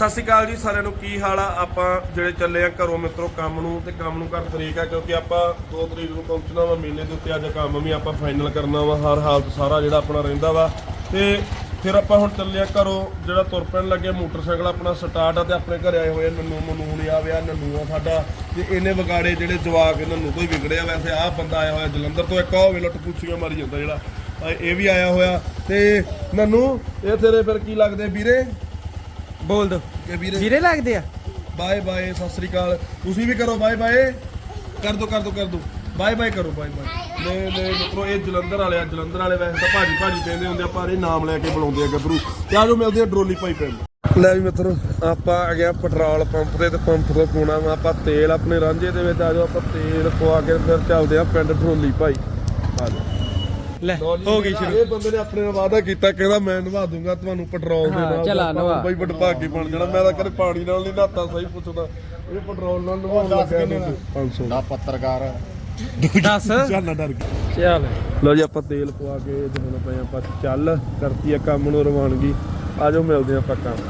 ਸਤਿ ਸ਼੍ਰੀ ਅਕਾਲ ਜੀ, ਸਾਰਿਆਂ ਨੂੰ ਕੀ ਹਾਲ ਆ? ਆਪਾਂ ਜਿਹੜੇ ਚੱਲੇ ਆ ਘਰੋਂ ਮਿੱਤਰੋ, ਕੰਮ ਨੂੰ ਤੇ ਕੰਮ ਨੂੰ ਕਰ ਤਰੀਕ ਆ, ਕਿਉਂਕਿ ਆਪਾਂ 2 ਤਰੀਕ ਨੂੰ ਪਹੁੰਚਣਾ ਵਾ ਮੇਲੇ ਦੇ ਉੱਤੇ ਅੱਜ ਕੰਮ ਵੀ ਆਪਾਂ ਫਾਈਨਲ ਕਰਨਾ ਵਾ, ਹਰ ਹਾਲਤ ਸਾਰਾ ਜਿਹੜਾ ਆਪਣਾ ਰਹਿੰਦਾ ਵਾ। ਤੇ ਫਿਰ ਆਪਾਂ ਹੁਣ ਚੱਲੇ ਆ ਘਰੋਂ, ਜਿਹੜਾ ਤੁਰ ਪੈਣ ਲੱਗੇ ਮੋਟਰਸਾਈਕਲ, ਆਪਣਾ ਸਟਾਰਟ ਆ ਤੇ ਆਪਣੇ ਘਰੇ ਆਏ ਹੋਏ ਆ, ਨੰਨੂ ਮਨੂਨ ਆ ਵਿਆ ਨੰਨੂ ਆ ਸਾਡਾ। ਤੇ ਇਹਨੇ ਵਿਗਾੜੇ ਜਿਹੜੇ ਜਵਾਕ ਨੰਨੂ ਤੋਂ ਹੀ ਵਿਗੜਿਆ ਵੈਸੇ ਆਹ ਬੰਦਾ ਆਇਆ ਹੋਇਆ ਜਲੰਧਰ ਤੋਂ, ਇੱਕ ਉਹ ਵੇ ਲੁੱਟ ਪੁੱਛੀਆਂ ਮਾਰੀ ਜਾਂਦਾ ਜਿਹੜਾ। ਇਹ ਵੀ ਆਇਆ ਹੋਇਆ। ਤੇ ਨੰਨੂ, ਇਹ ਤੇਰੇ ਫਿਰ ਕੀ ਲੱਗਦੇ ਵੀਰੇ? ਬੋਲ ਦੋ। ਕਿ ਵੀਰੇ ਲੱਗਦੇ ਆ? ਬਾਏ ਬਾਏ ਸਤਿ ਸ੍ਰੀ ਅਕਾਲ। ਤੁਸੀਂ ਵੀ ਕਰੋ ਬਾਏ ਬਾਏ। ਕਰ ਦੋ ਕਰ ਦੋ ਕਰ ਦੋ। ਬਾਏ ਬਾਏ ਕਰੋ ਬਾਏ ਬਾਏ। ਲੈ ਲੈ ਮਿੱਤਰੋ ਇਹ ਜਲੰਧਰ ਵਾਲੇ ਆ। ਜਲੰਧਰ ਵਾਲੇ ਵੈਸੇ ਤਾਂ ਭਾਜੀ ਭਾਜੀ ਕਹਿੰਦੇ ਹੁੰਦੇ ਆ ਪਰ ਇਹ ਨਾਮ ਲੈ ਕੇ ਬੁਲਾਉਂਦੇ ਆ ਗੱਭਰੂ। ਤੇ ਆਜੋ ਮਿਲਦੇ ਆ ਡਰੋਲੀ ਪਾਈ ਪਿੰਡ। ਲੈ ਵੀ ਮਿੱਤਰੋ ਆਪਾਂ ਆ ਗਿਆ ਪੈਟਰੋਲ ਪੰਪ ਤੇ ਤੇ ਪੰਪ ਤੋਂ ਪਾਉਣਾ ਵਾ। ਆਪਾਂ ਤੇਲ ਆਪਣੇ ਰਾਂਝੇ ਦੇ ਵਿੱਚ ਆਜੋ ਆਪਾਂ ਤੇਲ ਪਵਾ ਕੇ ਫਿਰ ਚੱਲਦੇ ਆ ਪਿੰਡ ਡਰੋਲੀ ਭਾਈ। ਆਜੋ ਲੈ ਲਓ ਜੀ, ਹੋ ਗਈ ਸ਼ੁਰੂ। ਇਹ ਬੰਦੇ ਨੇ ਆਪਣੇ ਨਾਲ ਵਾਅਦਾ ਕੀਤਾ ਕਹਿੰਦਾ ਮੈਂ ਨਵਾ ਦੂੰਗਾ ਤੁਹਾਨੂੰ ਪੈਟਰੋਲ ਦੇ ਨਾਲ ਚਲਾ ਆਪਾਂ ਨਵਾ। ਬਈ ਵਡਭਾਗੀ ਬਣ ਜਾਣਾ ਮੈਂ ਤਾਂ ਕਦੇ ਪਾਣੀ ਨਾਲ ਨਹੀਂ ਨਹਾਤਾ ਸਹੀ ਪੁੱਛਦਾ। ਇਹ ਪੈਟਰੋਲ ਨਾਲ ਨਵਾਉਣ ਲੱਗਿਆ ਨੇ 500 ਦਾ? ਪੱਤਰਕਾਰ। ਦੱਸ। ਚੱਲ ਨਾ ਡਰ ਗਿਆ। ਚੱਲ। ਲਓ ਜੀ ਆਪਾਂ ਤੇਲ ਪਵਾ ਕੇ ਜਦੋਂ ਪਏ ਆਪਾਂ ਚੱਲ ਕਰਤੀ ਆ ਕੰਮ ਨੂੰ ਰਵਾਨਗੀ। ਆਜੋ ਮਿਲਦੇ ਆ ਆਪਾਂ ਕੰਮ।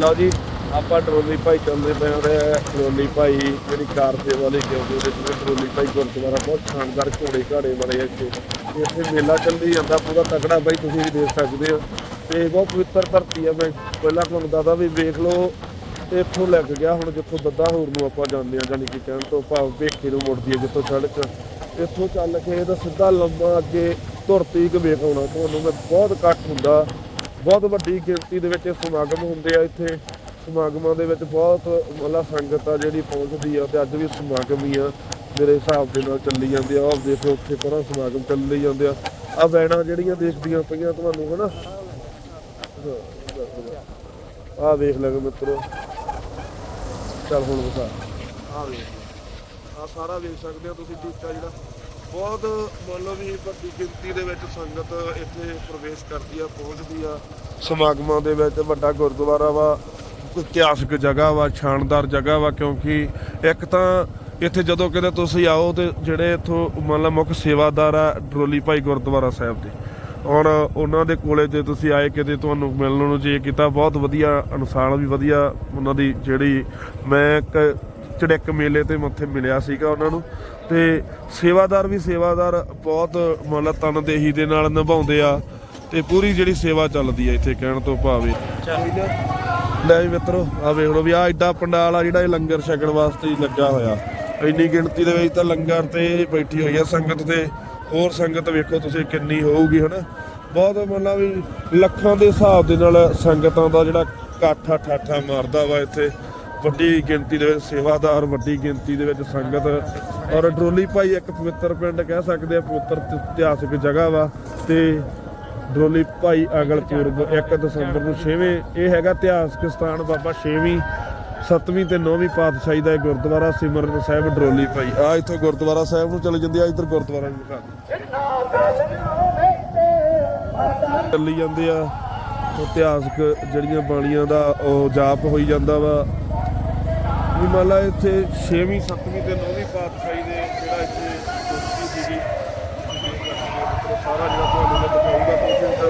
ਲਓ ਜੀ। ਆਪਾਂ ਟਰੋਲੀ ਭਾਈ ਚੱਲਦੇ ਪਏ ਹਾਂ ਟਰੋਲੀ ਭਾਈ ਜਿਹੜੀ ਕਾਰ ਸੇਵਾ ਲਈ ਕਿਉਂਕਿ ਉਹਦੇ ਵਿੱਚ ਟਰੋਲੀ ਭਾਈ ਗੁਰਦੁਆਰਾ ਬਹੁਤ ਸ਼ਾਨਦਾਰ ਘੋੜੇ ਘਾੜੇ ਵਾਲੇ ਆ ਇੱਥੇ। ਇੱਥੇ ਮੇਲਾ ਚੱਲੀ ਜਾਂਦਾ, ਪੂਰਾ ਤਕੜਾ ਬਾਈ, ਤੁਸੀਂ ਵੀ ਦੇਖ ਸਕਦੇ ਹੋ। ਤੇ ਬਹੁਤ ਪਵਿੱਤਰ ਧਰਤੀ ਆ ਮੈਂ ਪਹਿਲਾਂ ਤੁਹਾਨੂੰ ਦੱਸਦਾ ਵੀ ਵੇਖ ਲਓ, ਤੇ ਇੱਥੋਂ ਲੱਗ ਗਿਆ, ਹੁਣ ਜਿੱਥੋਂ ਦੱਦਾ ਹੋਰ ਨੂੰ ਆਪਾਂ ਜਾਂਦੇ ਆ ਜਾਨੀ ਕਿ ਕਹਿਣ ਤੋਂ ਭਾਵ ਵੇਖੇ ਨੂੰ ਮੁੜਦੀ ਹੈ ਜਿੱਥੋਂ ਸੜਕ ਇੱਥੋਂ ਚੱਲ ਕੇ ਇਹਦਾ ਸਿੱਧਾ ਲੰਮਾ ਅੱਗੇ ਧੁਰਤੀ ਕ ਵੇਖ ਆਉਣਾ ਤੁਹਾਨੂੰ। ਮੈਂ ਬਹੁਤ ਇਕੱਠ ਹੁੰਦਾ। ਬਹੁਤ ਵੱਡੀ ਗਿਣਤੀ ਦੇ ਵਿੱਚ ਸਮਾਗਮ ਹੁੰਦੇ ਆ ਇੱਥੇ। ਸਮਾਗਮਾਂ ਦੇ ਵਿੱਚ ਬਹੁਤ ਮਤਲਬ ਸੰਗਤ ਆ ਜਿਹੜੀ ਪਹੁੰਚਦੀ ਆ ਤੇ ਅੱਜ ਵੀ ਸਮਾਗਮ ਹੀ ਆ। ਮੇਰੇ ਹਿਸਾਬ ਦੇ ਨਾਲ ਚੱਲੀ ਜਾਂਦੇ ਆ। ਆਹ ਦੇਖੋ, ਉੱਥੇ ਪਰਾਂ ਸਮਾਗਮ ਚੱਲੀ ਜਾਂਦੇ ਆ। ਆ ਵੈਣਾ ਜਿਹੜੀਆਂ ਦੇਖਦੀਆਂ ਪਈਆਂ ਤੁਹਾਨੂੰ, ਹਨਾ? ਆ ਵੇਖ ਲੈ ਮਿੱਤਰੋ। ਚੱਲ ਹੁਣ ਵਿਖਾ। ਆ ਵੇਖ ਆ ਸਾਰਾ ਵੇਖ ਸਕਦੇ ਹੋ ਤੁਸੀਂ ਟੀਕਾ ਜਿਹੜਾ। ਬਹੁਤ ਮੰਨ ਲਓ ਵੀ ਵੱਡੀ ਗਿਣਤੀ ਦੇ ਵਿੱਚ ਸੰਗਤ ਇੱਥੇ ਪ੍ਰਵੇਸ਼ ਕਰਦੀ ਆ, ਪਹੁੰਚਦੀ ਆ। ਸਮਾਗਮਾਂ ਦੇ ਵਿੱਚ ਵੱਡਾ ਗੁਰਦੁਆਰਾ ਵਾ। ਇਤਿਹਾਸਕ ਜਗ੍ਹਾ ਵਾ ਸ਼ਾਨਦਾਰ ਜਗ੍ਹਾ ਵਾ, ਕਿਉਂਕਿ ਇੱਕ ਤਾਂ ਇੱਥੇ ਜਦੋਂ ਕਿਤੇ ਤੁਸੀਂ ਆਓ ਤੇ ਜਿਹੜੇ ਇੱਥੋਂ ਮੰਨ ਲਓ ਮੁੱਖ ਸੇਵਾਦਾਰ ਆ, ਡਰੋਲੀ ਭਾਈ ਗੁਰਦੁਆਰਾ ਸਾਹਿਬ ਦੇ। ਔਰ ਉਹਨਾਂ ਦੇ ਕੋਲੇ ਜੇ ਤੁਸੀਂ ਆਏ ਕਿਤੇ ਤੁਹਾਨੂੰ ਮਿਲਣ ਨੂੰ ਜੇ ਕੀਤਾ, ਬਹੁਤ ਵਧੀਆ ਇਨਸਾਨ ਵੀ ਵਧੀਆ ਉਹਨਾਂ ਦੀ ਜਿਹੜੀ ਮੈਂ ਇੱਕ ਚੜਿੱਕ ਮੇਲੇ ਤੇ ਮੱਥੇ ਮਿਲਿਆ ਸੀਗਾ ਉਹਨਾਂ ਨੂੰ। ਤੇ ਸੇਵਾਦਾਰ ਵੀ ਸੇਵਾਦਾਰ ਬਹੁਤ ਮਤਲਬ ਤਨਦੇਹੀ ਦੇ ਨਾਲ ਨਿਭਾਉਂਦੇ ਆ ਤੇ ਪੂਰੀ ਜਿਹੜੀ ਸੇਵਾ ਚੱਲਦੀ ਆ ਇੱਥੇ ਕਹਿਣ ਤੋਂ ਭਾਵੇਂ। ਲੈ ਵੀ ਮਿੱਤਰੋ ਆ ਵੇਖ ਲਓ ਵੀ ਆ ਐਡਾ ਪੰਡਾਲ ਆ ਜਿਹੜਾ ਇਹ ਲੰਗਰ ਛਕਣ ਵਾਸਤੇ ਹੀ ਲੱਗਾ ਹੋਇਆ। ਇੰਨੀ ਗਿਣਤੀ ਦੇ ਵਿੱਚ ਤਾਂ ਲੰਗਰ ਤੇ ਬੈਠੀ ਹੋਈ ਆ ਸੰਗਤ ਤੇ। ਹੋਰ ਸੰਗਤ ਵੇਖੋ ਤੁਸੀਂ ਕਿੰਨੀ ਹੋਊਗੀ, ਹਨਾ? ਬਹੁਤ ਮਤਲਬ ਵੀ ਲੱਖਾਂ ਦੇ ਹਿਸਾਬ ਦੇ ਨਾਲ ਸੰਗਤਾਂ ਦਾ ਜਿਹੜਾ ਕਾਠਾ ਠਾਠਾ ਮਾਰਦਾ ਵਾ ਇੱਥੇ। ਵੱਡੀ ਗਿਣਤੀ ਦੇ ਵਿੱਚ ਸੇਵਾਦਾਰ, ਵੱਡੀ ਗਿਣਤੀ ਦੇ ਵਿੱਚ ਸੰਗਤ। ਔਰ ਡਰੋਲੀ ਭਾਈ ਇੱਕ ਪਵਿੱਤਰ ਪਿੰਡ ਕਹਿ ਸਕਦੇ ਆ, ਪਵਿੱਤਰ ਇਤਿਹਾਸਿਕ ਜਗ੍ਹਾ ਵਾ। ਤੇ ਡਰੋਲੀ ਭਾਈ ਅਗਲ ਪੁਰਬ 1 ਦਸੰਬਰ ਨੂੰ 6ਵੇਂ ਇਹ ਹੈਗਾ ਇਤਿਹਾਸਕ ਸਥਾਨ ਬਾਬਾ 6ਵੀਂ 7ਵੀਂ ਤੇ 9ਵੀਂ ਪਾਤਸ਼ਾਹੀ ਦਾ ਇਹ ਗੁਰਦੁਆਰਾ ਸਿਮਰਨ ਸਾਹਿਬ ਡਰੋਲੀ ਭਾਈ। ਆ ਇੱਥੋਂ ਗੁਰਦੁਆਰਾ ਸਾਹਿਬ ਨੂੰ ਚਲੇ ਜਾਂਦੇ ਆ, ਇੱਧਰ ਗੁਰਦੁਆਰਾ ਵੀ ਦਿਖਾ ਚੱਲੀ ਜਾਂਦੇ ਆ, ਇਤਿਹਾਸਕ ਜਿਹੜੀਆਂ ਬਾਣੀਆਂ ਦਾ ਉਹ ਜਾਪ ਹੋਈ ਜਾਂਦਾ ਵਾ। ਵੀ ਮੰਨ ਲਾ ਇੱਥੇ 6ਵੀਂ 7ਵੀਂ ਤੇ 9ਵੀਂ ਪਾਤਸ਼ਾਹੀ ਦੇ ਜਿਹੜਾ ਇੱਥੇ ਕੁਸ਼ਤੀ ਸੀਗੀ ਸਾਰਾ ਜਿਹੜਾ ਤੁਹਾਨੂੰ ਮੈਂ ਦਿਖਾਊਂਗਾ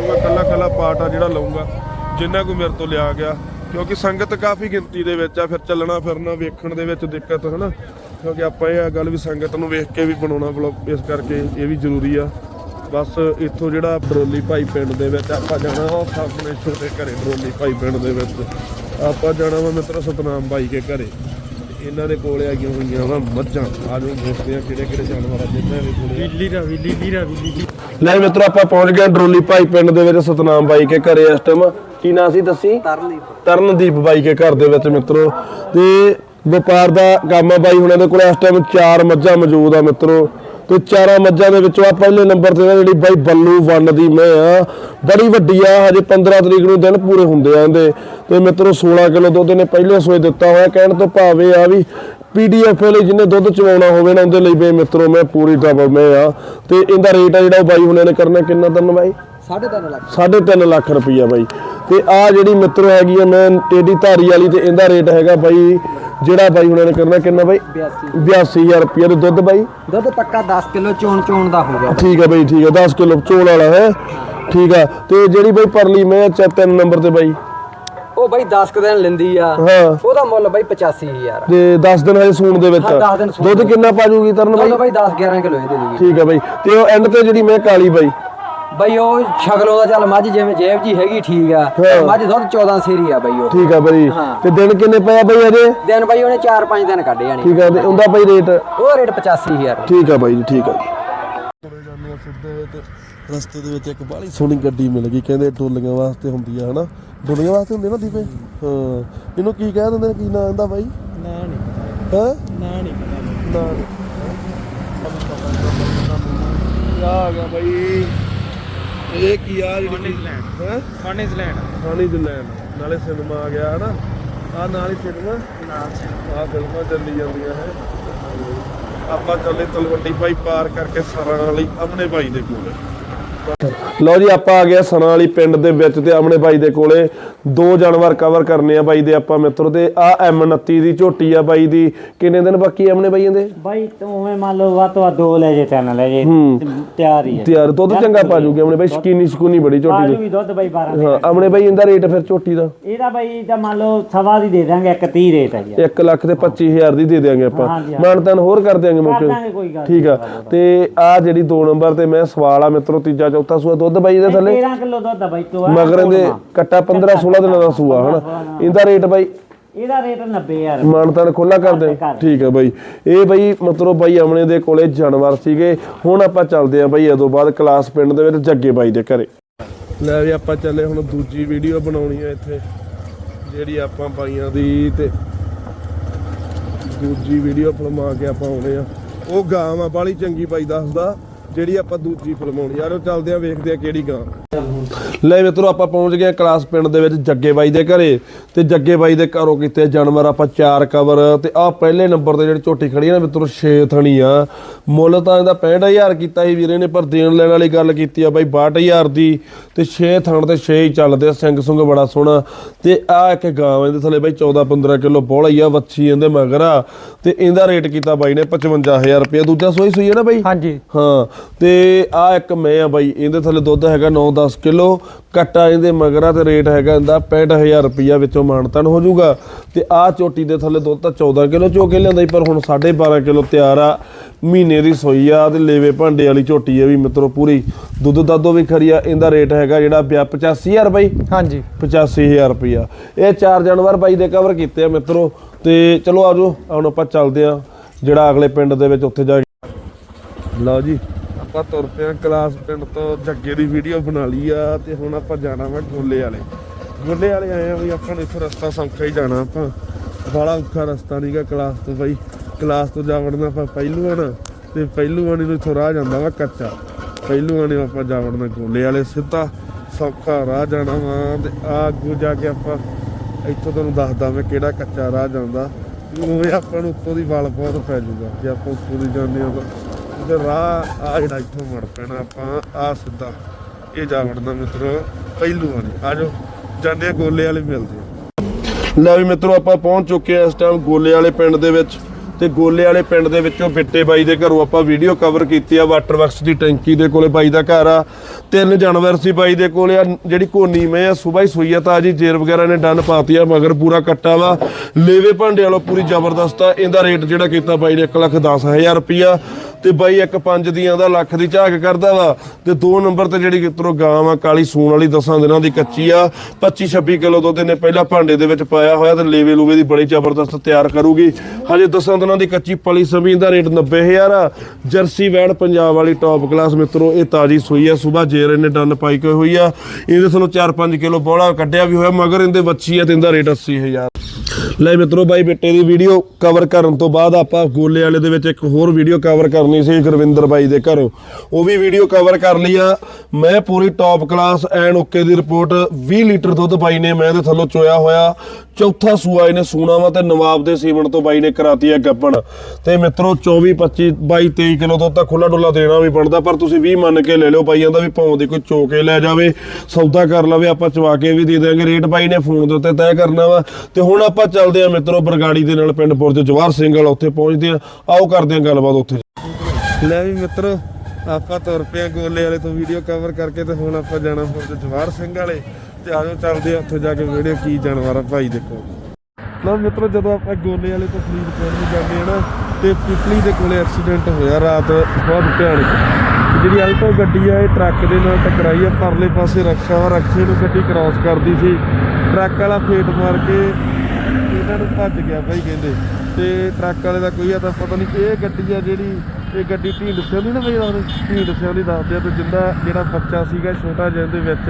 ਕੋਸ਼ਿਸ਼ ਕਰੂੰਗਾ ਕੱਲਾ ਕੱਲਾ ਪਾਰਟ ਆ ਜਿਹੜਾ ਲਊਂਗਾ, ਜਿੰਨਾ ਕੋ ਮੇਰੇ ਤੋਂ ਲਿਆ ਗਿਆ। ਕਿਉਂਕਿ ਸੰਗਤ ਕਾਫੀ ਗਿਣਤੀ ਦੇ ਵਿੱਚ ਆ, ਫਿਰ ਚੱਲਣਾ ਫਿਰਨਾ, ਵੇਖਣ ਦੇ ਵਿੱਚ ਦਿੱਕਤ, ਹਨਾ? ਕਿਉਂਕਿ ਆਪਾਂ ਇਹ ਗੱਲ ਵੀ ਸੰਗਤ ਨੂੰ ਵੇਖ ਕੇ ਵੀ ਬਣਾਉਣਾ ਵਲੌਗ, ਇਸ ਕਰਕੇ ਇਹ ਵੀ ਜ਼ਰੂਰੀ ਆ। ਬਸ ਇੱਥੋਂ ਜਿਹੜਾ ਬਰੋਲੀ ਭਾਈ ਪਿੰਡ ਦੇ ਵਿੱਚ ਆਪਾਂ ਜਾਣਾ, ਉਹ ਸਾਹਮਣੇ ਛੋਟੇ ਘਰੇ ਬਰੋਲੀ ਭਾਈ ਪਿੰਡ ਦੇ ਵਿੱਚ। ਆਪਾਂ ਜਾਣਾ ਵਾ ਮਿੱਤਰ ਸਤਨਾਮ ਭਾਈ ਕੇ ਘਰੇ। ਇਹਨਾਂ ਦੇ ਕੋਲੇ ਆਈਆਂ ਹੋਈਆਂ ਵਾ ਮੱਝਾਂ ਆਜੋ ਦੇਖਦੇ ਆ ਕਿਹੜੇ ਕਿਹੜੇ ਜਾਨਵਰ ਆ ਜਿੰਨਾਂ ਦੇ ਕੋਲੇ ਲੀਲੀ ਰਵੀ ਲੀਲੀ ਰਵੀ ਲੀਲੀ ਲੈ ਮਿੱਤਰੋ ਆਪਾਂ ਪਹੁੰਚ ਗਏ ਡਰੋਲੀ ਭਾਈ ਪਿੰਡ ਦੇ ਵਿੱਚ ਸਤਨਾਮ ਬਾਈ ਕੇ ਘਰੇ ਇਸ ਟਾਈਮ ਕੀ ਨਾਂ ਸੀ ਦੱਸੀ? ਤਰਨਦੀਪ। ਤਰਨਦੀਪ ਬਾਈ ਕੇ ਘਰ ਦੇ ਵਿੱਚ ਮਿੱਤਰੋ। ਤੇ ਵਪਾਰ ਦਾ ਕੰਮ ਆ ਬਾਈ ਹੁਣਾਂ ਦੇ ਕੋਲ ਇਸ ਟਾਈਮ ਚਾਰ ਮੱਝਾਂ ਮੌਜੂਦ ਆ ਮਿੱਤਰੋ। ਤੇ ਚਾਰਾਂ ਮੱਝਾਂ ਦੇ ਵਿੱਚੋਂ ਆ ਪਹਿਲੇ ਨੰਬਰ ਤੇ ਜਿਹੜੀ ਬਾਈ ਬੱਲੂ ਵਨ ਦੀ ਮੈਂ ਆ। ਬੜੀ ਵੱਡੀ ਆ ਹਜੇ 15 ਤਰੀਕ ਨੂੰ ਦਿਨ ਪੂਰੇ ਹੁੰਦੇ ਆ ਇਹਦੇ। ਤੇ ਮਿੱਤਰੋ 16 ਕਿਲੋ ਦੁੱਧ ਨੇ ਪਹਿਲੇ ਸੋਏ ਦਿੱਤਾ ਹੋਇਆ ਕਹਿਣ ਤੋਂ ਭਾਵ ਆ ਵੀ ਪੀਡੀਐਫ ਲਈ ਜਿਹਨੇ ਦੁੱਧ ਚਵਾਉਣਾ ਹੋਵੇ ਨਾ ਉਹਦੇ ਲਈ ਬੇ ਮਿੱਤਰੋ ਮੈਂ ਪੂਰੀ ਡਬਲ ਮੈਂ ਆ। ਤੇ ਇਹਦਾ ਰੇਟ ਆ ਜਿਹੜਾ ਉਹ ਬਾਈ ਹੁਣਾਂ ਨੇ ਕਰਨਾ ਕਿੰਨਾ ਤੈਨੂੰ ਬਾਈ? 3.5 ਲੱਖ। 3.5 ਲੱਖ ਰੁਪਈਆ ਬਾਈ। ਤੇ ਆ ਜਿਹੜੀ ਮਿੱਤਰੋ ਹੈਗੀ ਆ ਮੈਂ ਟੇਡੀ ਧਾਰੀ ਵਾਲੀ ਤੇ ਇਹਦਾ ਰੇਟ ਹੈਗਾ ਬਾਈ ਜਿਹੜਾ ਬਾਈ ਹੁਣਾਂ ਨੇ ਕਰਨਾ ਕਿੰਨਾ ਬਾਈ? 82 82000 ਰੁਪਈਆ ਦੇ ਦੁੱਧ ਬਾਈ। ਦੁੱਧ ਪੱਕਾ 10 ਕਿਲੋ ਚੋਣ ਚੋਣ ਦਾ ਹੋ ਗਿਆ। ਠੀਕ ਹੈ ਬਾਈ ਠੀਕ ਹੈ 10 ਕਿਲੋ ਚੋਲ ਵਾਲਾ ਹੈ। ਠੀਕ ਆ ਤੇ ਜਿਹੜੀ ਬਈ ਪਰਲੀ ਮੈਂ ਚਾ ਤਿੰਨ ਨੰਬਰ ਤੇ ਬਾਈ। ਉਹ ਬਾਈ 10 ਕੁ ਦਿਨ ਲੈਂਦੀ ਆ। ਹਾਂ। ਉਹਦਾ ਮੁੱਲ ਬਾਈ 85000 ਤੇ 10 ਦਿਨ ਹਜੇ ਸੂਣ ਦੇ ਵਿੱਚ। ਦੁੱਧ ਕਿੰਨਾ ਪਾ ਜੂਗੀ ਤਰਨ ਬਾਈ? ਦੁੱਧ ਬਾਈ 10 11 ਕਿਲੋ ਇਹਦੇ ਦੀ ਠੀਕ ਆ ਬਾਈ ਤੇ ਉਹ ਐਂਡ ਤੇ ਜਿਹੜੀ ਮੈਂ ਕਾਲੀ ਬਾਈ। ਬਾਈ ਉਹ ਸ਼ਕਲੋਂ ਦਾ ਚੱਲ ਮੱਝ ਜਿਵੇਂ ਜੇਬ ਜੀ ਹੈਗੀ ਠੀਕ ਆ ਹਾਂ। ਮੱਝ ਦੁੱਧ 14 ਸੀਰੀ ਆ ਬਾਈ ਉਹ। ਠੀਕ ਆ ਬਾਈ। ਹਾਂ। ਤੇ ਦਿਨ ਕਿੰਨੇ ਪਿਆ ਬਾਈ ਅਜੇ? ਦਿਨ ਬਾਈ ਉਹਨੇ 4-5 ਦਿਨ ਕੱਢੇ ਜਾਣੀ ਠੀਕ ਆ ਤੇ ਉਹਦਾ ਬਾਈ ਰੇਟ? ਉਹ ਰੇਟ 85000 ਠੀਕ ਆ ਬਾਈ ਜੀ ਠੀਕ ਆ ਤੁਰੇ ਜਾਂਦੇ ਆ ਸਿੱਧੇ ਤੇ ਰਸਤੇ ਦੇ ਵਿੱਚ ਇੱਕ ਬਾਹਲੀ ਸੋਹਣੀ ਗੱਡੀ ਮਿਲ ਗਈ ਕਹਿੰਦੇ ਟੋਲੀਆਂ ਵਾਸਤੇ ਹੁੰਦੀ ਆ ਹਨਾ? ਟੋਲੀਆਂ ਵਾਸਤੇ ਹੁੰਦੀ ਆ ਨਾ ਦੀਪੇ? ਹਾਂ। ਇਹਨੂੰ ਕੀ ਕਹਿ ਦਿੰਦੇ ਨੇ ਕੀ ਨਾਂ ਇਹਦਾ ਬਾਈ? ਨਾ ਨਹੀਂ ਹੈ? ਨਾ ਨਹੀਂ ਨਾ ਆ ਗਿਆ ਬਾਈ। ਇਹ ਕੀ ਆ ਜਿਹੜੀ ਹੈ? ਫਾਨਿਸ ਲੈਂਡ ਖਾਣੀ ਲੈਂਡ ਨਾਲੇ ਸਿਨੇਮਾ ਆ ਗਿਆ ਹਨਾ? ਆ ਨਾਲ ਹੀ ਸਿਨੇਮਾ ਆ ਫਿਲਮਾਂ ਚੱਲੀ ਜਾਂਦੀਆਂ ਹੈ ਆਪਾਂ ਚੱਲੇ ਤਲਵੰਡੀ ਭਾਈ ਪਾਰ ਕਰਕੇ ਸਰਾਂ ਵਾਲੀ ਆਪਣੇ ਭਾਈ ਦੇ ਕੋਲ। ਲਓ ਜੀ ਆਪਾਂ ਆ ਗਿਆ ਸਰਾਂ ਵਾਲੀ ਪਿੰਡ ਦੇ ਵਿੱਚ ਤੇ ਆਪਣੇ ਬਾਈ ਦੇ ਕੋਲੇ। ਦੋ ਜਾਨਵਰ ਕਵਰ ਕਰਨੇ ਆ ਬਾਈ ਦੇ ਆਪਾਂ ਮਿੱਤਰ ਤੇ। ਆ M29 ਦੀ ਝੋਟੀ ਆ ਬਾਈ ਦੀ। ਕਿੰਨੇ ਦਿਨ ਬਾਕੀ ਆ ਆਪਣੇ ਬਾਈਆਂ ਦੇ? ਬਾਈ ਤੂੰ ਉਵੇਂ ਮੰਨ ਲਓ ਵੱਧ ਤੋਂ ਦੋ ਲੈ ਜੇ ਤਿੰਨ ਲੈ ਜੇ। ਤਿਆਰ ਹੀ ਹੈ ਤਿਆਰ ਦੁੱਧ ਚੰਗਾ ਪਾ ਜੂਗੇ ਆਪਣੇ ਬਾਈ ਸ਼ਕੀਨੀ ਸ਼ਕੂਨੀ ਬੜੀ ਝੋਟੀ ਦੀ। ਵੀ ਦੁੱਧ ਬਾਈ 12 ਦੇ ਹਾਂ ਆਪਣੇ ਬਾਈ ਇਹਦਾ ਰੇਟ ਫਿਰ ਝੋਟੀ ਦਾ। ਇਹਦਾ ਬਾਈ ਦਾ ਮੰਨ ਲਓ ਸਵਾ ਦੀ ਦੇ ਦਾਂਗੇ ਇੱਕ 30 ਰੇਟ ਹੈ ਜੀ। 1 ਲੱਖ ਤੇ 25000 ਦੀ ਦੇ ਦੇਾਂਗੇ ਆਪਾਂ। ਮਾਨਤਾਨ ਹੋਰ ਕਰ ਦਿਆਂਗੇ ਮੌਕੇ ਠੀਕ ਆ। ਤੇ ਆ ਜਿਹੜੀ 2 ਨੰਬਰ ਤੇ ਮੈਂ ਸਵਾਲ ਆ ਮਿੱਤਰੋ ਤੀਜਾ ਚੌਥਾ ਸੂਆ ਦੁੱਧ ਬਾਈ ਦੇ ਥੱਲੇ? 13 ਕਿਲੋ ਦੁੱਧ ਆ ਬਾਈ ਤੋਂ ਮਗਰ ਇਹਦੇ ਕੱਟਾ 15 16 ਦਿਨਾਂ ਦਾ ਸੂਆ ਹਨਾ? ਇਹਦਾ ਰੇਟ ਬਾਈ? ਇਹਦਾ ਰੇਟ 90000 ਮਾਨਤਾਨ ਖੋਲਾ ਕਰ ਦੇ। ਠੀਕ ਆ ਬਾਈ। ਇਹ ਬਾਈ ਮਤਲਬ ਬਾਈ ਆਪਣੇ ਦੇ ਕੋਲੇ ਜਾਨਵਰ ਸੀਗੇ। ਹੁਣ ਆਪਾਂ ਚੱਲਦੇ ਆ ਬਾਈ ਇਹ ਤੋਂ ਬਾਅਦ ਕਲਾਸ ਪਿੰਡ ਦੇ ਵਿੱਚ ਜੱਗੇ ਬਾਈ ਦੇ ਘਰੇ। ਲੈ ਵੀ ਆਪਾਂ ਚੱਲੇ ਹੁਣ ਦੂਜੀ ਵੀਡੀਓ ਬਣਾਉਣੀ ਆ ਇੱਥੇ ਜਿਹੜੀ ਆਪਾਂ ਬਾਈਆਂ ਦੀ ਤੇ ਦੂਜੀ ਵੀਡੀਓ ਫਿਲਮਾ ਕੇ ਆਪਾਂ ਆਉਣੇ ਆ। ਉਹ ਗਾਂ ਆ ਬਾਲੀ ਚੰਗੀ ਬਾਈ ਦੱਸਦਾ। ਜਿਹੜੀ ਆਪਾਂ ਦੂਜੀ ਫਿਲਮਾਉਣੀ ਯਾਰ ਉਹ ਚੱਲਦੇ ਆ ਵੇਖਦੇ ਆ ਕਿਹੜੀ ਗਾਂ। ਲੈ ਮਿੱਤਰੋ ਆਪਾਂ ਪਹੁੰਚ ਗਏ ਕਲਾਸ ਪਿੰਡ ਦੇ ਵਿੱਚ ਜੱਗੇ ਬਾਈ ਦੇ ਘਰੇ ਤੇ ਜੱਗੇ ਬਾਈ ਦੇ ਘਰੋਂ ਕੀਤੇ ਜਾਨਵਰ ਆਪਾਂ ਚਾਰ ਕਵਰ ਤੇ ਆਹ ਪਹਿਲੇ ਨੰਬਰ ਤੇ ਜਿਹੜੀ ਝੋਟੀ ਖੜੀ ਆ ਨਾ ਮਿੱਤਰੋ 6 ਥਣੀ ਆ। ਮੁੱਲ ਤਾਂ ਇਹਦਾ 65000 ਕੀਤਾ ਸੀ ਵੀਰੇ ਨੇ ਪਰ ਦੇਣ ਲੈਣ ਵਾਲੀ ਗੱਲ ਕੀਤੀ ਆ ਬਾਈ 62000 ਦੀ ਤੇ 6 ਥਣ ਤੇ 6 ਹੀ ਚੱਲਦੇ ਆ ਸਿੰਘ ਸੁੰਗ ਬੜਾ ਸੋਹਣਾ। ਤੇ ਆ ਇੱਕ ਗਾਂ ਇਹਦੇ ਥੱਲੇ ਬਾਈ 14 15 ਕਿਲੋ ਬੋਲਾ ਹੀ ਆ ਵੱਛੀ ਇਹਦੇ ਮਗਰ ਆ। ਤੇ ਇਹਦਾ ਰੇਟ ਕੀਤਾ ਬਾਈ ਨੇ 55000 ਰੁਪਏ ਦੂਜਾ ਸੋਈ ਸੂਈ ਹੈ ਨਾ ਬਾਈ? ਹਾਂਜੀ। ਹਾਂ ਤੇ ਆ ਇੱਕ ਮੈਂ ਆ ਬਾਈ ਇਹਦੇ ਥੱਲੇ ਦੁੱਧ ਹੈਗਾ 9-10 ਕਿਲੋ ਕੱਟਾ ਇਹਦੇ ਮਗਰਾ ਤੇ ਰੇਟ ਹੈਗਾ ਇਹਦਾ 65000 ਰੁਪਈਆ ਵਿੱਚੋਂ ਮਾਨਤਨ ਹੋ ਜਾਊਗਾ। ਤੇ ਆ ਚੋਟੀ ਦੇ ਥੱਲੇ ਦੁੱਧ ਤਾਂ 14 ਕਿਲੋ ਚੋ ਕੇ ਲਿਆਂਦਾ ਪਰ ਹੁਣ 12.5 ਕਿਲੋ ਤਿਆਰ ਆ। ਮਹੀਨੇ ਦੀ ਸੋਈ ਆ ਤੇ ਲੇਵੇ ਭਾਂਡੇ ਵਾਲੀ ਝੋਟੀ ਆ ਵੀ ਮਿੱਤਰੋ ਪੂਰੀ। ਦੁੱਧ ਦਾਦੋ ਵੀ ਖਰੀ ਆ ਇਹਦਾ ਰੇਟ ਹੈਗਾ ਜਿਹੜਾ 85000 ਬਾਈ। ਹਾਂਜੀ। 85000 ਰੁਪਈਆ। ਇਹ ਚਾਰ ਜਾਨਵਰ ਬਾਈ ਦੇ ਕਵਰ ਕੀਤੇ ਆ ਮਿੱਤਰੋ। ਤੇ ਚਲੋ ਆਜੋ ਹੁਣ ਆਪਾਂ ਚੱਲਦੇ ਆ ਜਿਹੜਾ ਅਗਲੇ ਪਿੰਡ ਦੇ ਵਿੱਚ ਉੱਥੇ ਜਾ ਕੇ। ਲਓ ਜੀ। ਆਪਾਂ ਤੁਰ ਪਏ ਆਂ ਕਲਾਸ ਪਿੰਡ ਤੋਂ ਜੱਗੇ ਦੀ ਵੀਡੀਓ ਬਣਾ ਲਈ ਆ ਤੇ ਹੁਣ ਆਪਾਂ ਜਾਣਾ ਵਾ ਗੋਲੇ ਵਾਲੇ। ਗੋਲੇ ਵਾਲੇ ਆਏ ਆ ਵੀ ਆਪਾਂ ਨੂੰ ਇੱਥੋਂ ਰਸਤਾ ਸੌਖਾ ਹੀ ਜਾਣਾ ਆਪਾਂ। ਬੜਾ ਔਖਾ ਰਸਤਾ ਨਹੀਂਗਾ ਕਲਾਸ ਤੋਂ ਬਾਈ। ਕਲਾਸ ਤੋਂ ਜਾ ਵੜਨਾ ਆਪਾਂ ਪਹਿਲੂ ਆਣਾ ਤੇ ਪਹਿਲੂ ਆਣੀ ਨੂੰ ਇੱਥੋਂ ਰਾਹ ਜਾਂਦਾ ਵਾ ਕੱਚਾ। ਪਹਿਲੂ ਆਣੇ ਆਪਾਂ ਜਾ ਵੜਨਾ ਗੋਲੇ ਵਾਲੇ ਸਿੱਧਾ ਸੌਖਾ ਰਾਹ ਜਾਣਾ ਵਾ ਤੇ ਆ ਅੱਗੋਂ ਜਾ ਕੇ ਆਪਾਂ ਇੱਥੋਂ ਤੁਹਾਨੂੰ ਦੱਸਦਾ ਮੈਂ ਕਿਹੜਾ ਕੱਚਾ ਰਾਹ ਜਾਂਦਾ। ਉਹ ਆਪਾਂ ਨੂੰ ਉੱਤੋਂ ਦੀ ਵਲ ਬਹੁਤ ਪੈ ਜਾਊਗਾ ਜੇ ਆਪਾਂ ਉੱਤੋਂ ਦੀ ਜਾਂਦੇ ਹਾਂ ਤਾਂ ਤੇ ਰਾਹ ਆ ਜਿਹੜਾ ਇੱਥੋਂ ਮੁੜ ਪੈਣਾ ਆਪਾਂ, ਆ ਸਿੱਧਾ। ਇਹ ਜਾ ਵੜਨਾ ਮਿੱਤਰੋ, ਪਹਿਲੂ ਵਾਲੀ ਆ ਜਾਂਦੇ ਆ ਗੋਲੇ ਵਾਲੇ ਮਿਲਦੇ ਲੈ ਵੀ ਮਿੱਤਰੋ, ਆਪਾਂ ਪਹੁੰਚ ਚੁੱਕੇ ਆ ਇਸ ਟਾਈਮ ਗੋਲੇ ਵਾਲੇ ਪਿੰਡ ਦੇ ਵਿੱਚ। ਤੇ ਗੋਲੇ ਵਾਲੇ ਪਿੰਡ ਦੇ ਵਿੱਚੋਂ ਬਿੱਟੇ ਬਾਈ ਦੇ ਘਰੋਂ ਆਪਾਂ ਵੀਡੀਓ ਕਵਰ ਕੀਤੀ ਆ ਵਾਟਰ ਵਰਕਸ ਦੀ ਟੈਂਕੀ ਦੇ ਕੋਲੇ ਬਾਈ ਦਾ ਘਰ ਆ। ਤਿੰਨ ਜਾਨਵਰ ਸੀ ਬਾਈ ਦੇ ਕੋਲੇ, ਆ ਜਿਹੜੀ ਕੋਨੀ ਮੈਂ ਆ ਸੁਬਾਹ ਹੀ ਸੂਈ ਆ ਤਾਂ ਜੀ ਜੇਰ ਵਗੈਰਾ ਨੇ ਡੰਨ ਪਾਤੀ ਆ, ਮਗਰ ਪੂਰਾ ਕੱਟਾ ਵਾ। ਲੇਵੇ ਭਾਂਡੇ ਵਾਲੋ ਪੂਰੀ ਜ਼ਬਰਦਸਤ ਆ, ਇਹਦਾ ਰੇਟ ਜਿਹੜਾ ਕੀਤਾ ਬਾਈ ਨੇ 1 ਲੱਖ 10000 ਰੁਪਿਆ ਤੇ ਬਾਈ ਇੱਕ ਪੰਜ ਦੀਆਂ ਦਾ ਲੱਖ ਦੀ ਝਾਕ ਕਰਦਾ ਵਾ ਤੇ ਦੋ ਨੰਬਰ ਤੇ ਜਿਹੜੀ ਕਿਤਰੋ ਗਾਂ ਆ ਕਾਲੀ ਸੂਣ ਵਾਲੀ ਦਸਾਂ ਦਿਨਾਂ ਦੀ ਕੱਚੀ ਆ। 25 26 ਕਿਲੋ ਦੁੱਧ ਇਹਨੇ ਪਹਿਲਾਂ ਭਾਂਡੇ ਦੇ ਵਿੱਚ ਪਾਇਆ ਹੋਇਆ ਤੇ ਲੇਵੇ ਲੂਵੇ ਦੀ ਬੜੀ ਜ਼ਬਰਦਸਤ ਤਿਆਰ ਕਰੂਗੀ। ਹਜੇ ਦਸਾਂ ਦਿਨਾਂ ਦੀ ਕੱਚੀ ਪਲੀ ਸਮੀ ਦਾ ਰੇਟ 90000 ਆ। ਜਰਸੀ ਵੈੜ ਪੰਜਾਬ ਵਾਲੀ ਟੌਪ ਕਲਾਸ ਮਿੱਤਰੋ, ਇਹ ਤਾਜੀ ਸੂਈ ਆ। ਸਵੇਰ ਜੇਰ ਇਹਨੇ ਡੰਨ ਪਾਈ ਕੋਈ ਹੋਈ ਆ। ਇਹਦੇ ਤੁਹਾਨੂੰ 4-5 ਕਿਲੋ ਬੋਲਾ ਕੱਢਿਆ ਵੀ ਹੋਇਆ, ਮਗਰ ਇਹਦੇ ਵੱਛੀ ਆ, ਤੇ ਇਹਦਾ ਰੇਟ 80000 ਲੈ ਮਿੱਤਰੋ ਬਾਈ ਬੇਟੇ ਦੀ ਵੀਡੀਓ ਕਵਰ ਕਰਨ ਤੋਂ ਬਾਅਦ ਆਪਾਂ ਗੋਲੇ ਵਾਲੇ ਦੇ ਵਿੱਚ ਇੱਕ ਹੋਰ ਵੀਡੀਓ ਕਵਰ ਕਰਨੀ ਸੀ ਗੁਰਵਿੰਦਰ ਬਾਈ ਦੇ ਘਰੋਂ। ਉਹ ਵੀ ਵੀਡੀਓ ਕਵਰ ਕਰ ਲਈ ਆ। ਮੈਂ ਪੂਰੀ ਟੌਪ ਕਲਾਸ ਐਨ ਓਕੇ ਦੀ ਰਿਪੋਰਟ 20 ਲੀਟਰ ਦੁੱਧ ਬਾਈ ਨੇ, ਮੈਂ ਇਹਦੇ ਥੱਲੋਂ ਚੋਇਆ ਹੋਇਆ। ਚੌਥਾ ਸੂਆ ਇਹਨੇ ਸੂਣਾ ਵਾ ਤੇ ਨਵਾਬ ਦੇ ਸੀਮਣ ਤੋਂ ਬਾਈ ਨੇ ਕਰਾਤੀ ਹੈ ਗੱਬਣ ਤੇ ਮਿੱਤਰੋ 24 25 22 23 ਕਿਲੋ ਦੁੱਧ ਤਾਂ ਖੁੱਲਾ ਡੁੱਲਾ ਦੇਣਾ ਵੀ ਬਣਦਾ, ਪਰ ਤੁਸੀਂ 20 ਮੰਨ ਕੇ ਲੈ ਲਿਓ ਬਾਈਆਂ ਦਾ ਵੀ ਭਾਵੇਂ ਦੀ ਕੋਈ ਚੋਕੇ ਲੈ ਜਾਵੇ, ਸੌਦਾ ਕਰ ਲਵੇ, ਆਪਾਂ ਚਵਾ ਕੇ ਵੀ ਦੇ ਦਿਆਂਗੇ। ਰੇਟ ਬਾਈ ਨੇ ਫੋਨ ਦੇ ਉੱਤੇ ਤੈਅ ਕਰਨਾ ਵਾ। ਤੇ ਹੁਣ ਆਪਾਂ ਚੱਲਦੇ ਆ ਮਿੱਤਰੋ, ਬਰਗਾੜੀ ਦੇ ਨਾਲ ਪਿੰਡ ਬੁਰਜ ਜਵਾਹਰ ਸਿੰਘ ਵਾਲਾ ਉੱਥੇ ਪਹੁੰਚਦੇ ਆ। ਆਓ ਕਰਦੇ ਆ ਗੱਲਬਾਤ ਉੱਥੇ। ਲੈ ਵੀ ਮਿੱਤਰ ਆਪਾਂ ਤੁਰ ਪਿਆ ਗੋਲੇ ਵਾਲੇ ਤੋਂ ਵੀਡੀਓ ਕਵਰ ਕਰਕੇ ਤੇ ਹੁਣ ਆਪਾਂ ਜਾਣਾ ਫਿਰ ਜਵਾਰ ਸਿੰਘ ਵਾਲੇ। ਤੇ ਆਜੋ ਚੱਲਦੇ ਆ ਉੱਥੇ ਜਾ ਕੇ ਵੀਡੀਓ ਕੀ ਜਾਨਵਰ ਆ ਭਾਈ ਦੇਖੋ। ਲਓ ਮਿੱਤਰੋ, ਜਦੋਂ ਆਪਾਂ ਗੋਲੇ ਵਾਲੇ ਤੋਂ ਫਰੀਦਕੋਟ ਨੂੰ ਜਾਂਦੇ ਆ ਨਾ, ਤੇ ਪਿਪਲੀ ਦੇ ਕੋਲੇ ਐਕਸੀਡੈਂਟ ਹੋਇਆ ਰਾਤ, ਬਹੁਤ ਭਿਆਨਕ। ਜਿਹੜੀ ਆਲਟੋ ਗੱਡੀ ਆ, ਇਹ ਟਰੱਕ ਦੇ ਨਾਲ ਟਕਰਾਈ ਆ, ਪਰਲੇ ਪਾਸੇ ਰਕਸ਼ਾ ਵਾ, ਰਕਸ਼ੇ ਨੂੰ ਗੱਡੀ ਕ੍ਰਾਸ ਕਰਦੀ ਸੀ। ਟਰੱਕ ਵਾਲਾ ਫੇਟ ਮਾਰ ਕੇ ਇਹਨਾਂ ਨੂੰ ਭੱਜ ਗਿਆ ਭਾਈ ਕਹਿੰਦੇ। ਤੇ ਟਰੱਕ ਵਾਲੇ ਦਾ ਕੋਈ ਆ ਤਾਂ ਪਤਾ ਨਹੀਂ ਇਹ ਗੱਡੀ ਆ ਜਿਹੜੀ ਇਹ ਗੱਡੀ ਢੀਂਡ ਦੱਸਿਆ ਦੀ ਨਾ ਬਈ ਉਹ ਢੀਂਡ ਸਿਓ ਦੀ ਦੱਸਦੇ ਆ ਤੇ ਜਿੰਦਾ ਜਿਹੜਾ ਬੱਚਾ ਸੀਗਾ ਛੋਟਾ ਜਿਹਾ ਦੇ ਵਿੱਚ,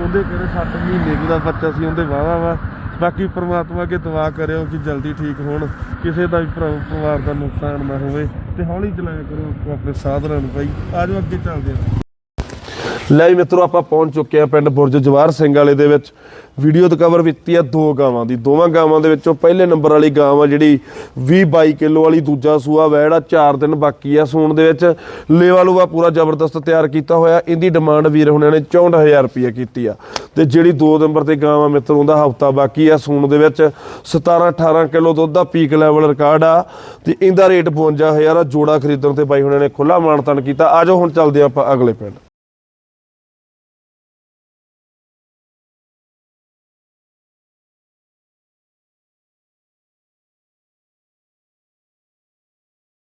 ਉਹਦੇ ਕਹਿੰਦੇ 7 ਮਹੀਨੇ ਦਾ ਬੱਚਾ ਸੀ, ਉਹਦੇ ਵਾਵਾ ਵਾ। ਬਾਕੀ ਪ੍ਰਮਾਤਮਾ ਅੱਗੇ ਦੁਆ ਕਰਿਓ ਕਿ ਜਲਦੀ ਠੀਕ ਹੋਣ, ਕਿਸੇ ਦਾ ਵੀ ਭਰਾ- ਪਰਿਵਾਰ ਦਾ ਨੁਕਸਾਨ ਨਾ ਹੋਵੇ, ਤੇ ਹੌਲੀ ਚਲਾਇਆ ਕਰੋ ਆਪੋ ਆਪਣੇ ਸਾਧਨਾਂ ਨੂੰ ਭਾਈ ਆਜੋ ਅੱਗੇ ਚੱਲਦੇ ਹਾਂ ਲੈ ਜੀ ਮਿੱਤਰੋ, ਆਪਾਂ ਪਹੁੰਚ ਚੁੱਕੇ ਆ ਪਿੰਡ ਬੁਰਜ ਜਵਾਰ ਸਿੰਘ ਵਾਲੇ ਦੇ ਵਿੱਚ। ਵੀਡੀਓ ਤੇ ਕਵਰ ਕੀਤੀ ਆ ਦੋ ਗਾਵਾਂ ਦੀ। ਦੋਵਾਂ ਗਾਵਾਂ ਦੇ ਵਿੱਚੋਂ ਪਹਿਲੇ ਨੰਬਰ ਵਾਲੀ ਗਾਂ ਆ ਜਿਹੜੀ 20 22 ਕਿਲੋ ਵਾਲੀ, ਦੂਜਾ ਸੂਆ ਵੈੜਾ 4 ਦਿਨ ਬਾਕੀ ਆ ਸੂਣ ਦੇ ਵਿੱਚ। ਲੇਵਾ ਲੂਆ ਪੂਰਾ ਜ਼ਬਰਦਸਤ ਤਿਆਰ ਕੀਤਾ ਹੋਇਆ। ਇਹਦੀ ਡਿਮਾਂਡ ਵੀਰ ਹੁਣਿਆਂ ਨੇ 64000 ਰੁਪਏ ਕੀਤੀ ਆ। ਤੇ ਜਿਹੜੀ 2 ਨੰਬਰ ਤੇ ਗਾਂ ਆ ਮਿੱਤਰੋ, ਉਹਦਾ ਹਫਤਾ ਬਾਕੀ ਆ ਸੂਣ ਦੇ ਵਿੱਚ। 17 18 ਕਿਲੋ ਦੁੱਧ ਦਾ ਪੀਕ ਲੈਵਲ ਰਿਕਾਰਡ ਆ। ਤੇ ਇਹਦਾ ਰੇਟ 52000 ਆ। ਜੋੜਾ ਖਰੀਦਣ ਤੇ ਬਾਈ ਹੁਣਿਆਂ ਨੇ ਖੁੱਲਾ ਮਾਨਤਨ ਕੀਤਾ। ਆਜੋ ਹੁਣ ਚੱਲਦੇ ਆਪਾਂ ਅਗਲੇ ਪਿੰਡ।